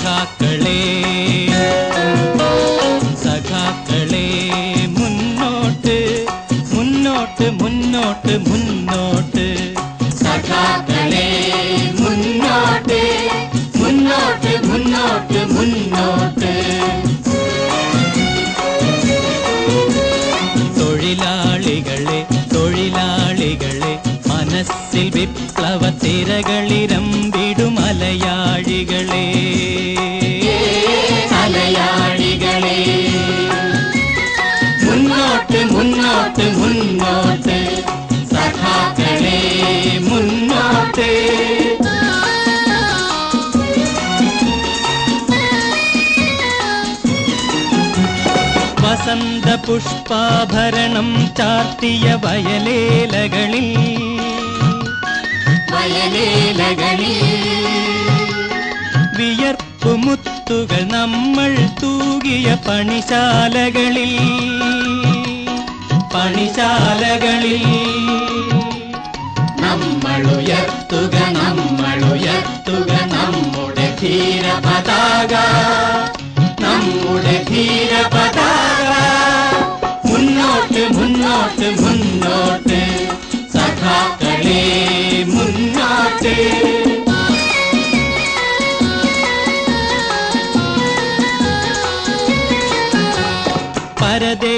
സഖാക്കളേ സഖാക്കളേ മുന്നോട്ട് മുന്നോട്ട് മുന്നോട്ട് മുന്നോട്ട് സഖാക്കളേ മുന്നോട്ട് മുന്നോട്ട് മുന്നോട്ട് മുന്നോട്ട് തൊഴിലാളികളെ തൊഴിലാളികളെ മനസ്സിൽ വിപ്ലവ തിരകളിരമ്പിടും മലയാളികളേ முன்னோட்டு முன்னோட்டு முன்னோட்டு சகாக்களே முன்னோட்டு வசந்த புஷ்பாபரணம் சாத்திய வயலேலகளில் வியர்ப்பு முத்துகள் നമ്മൾ തൂകിയ பணிசாலகளில் പണിശാലകളിൽ നമ്മളുയർത്തുക നമ്മളുയർത്തുക നമ്മുടെ ധീര പതാക നമ്മുടെ ധീര പതാക മുന്നോട്ട് മുന്നോട്ട് മുന്നോട്ട് സഖാക്കളെ മുന്നോട്ട് പരദേ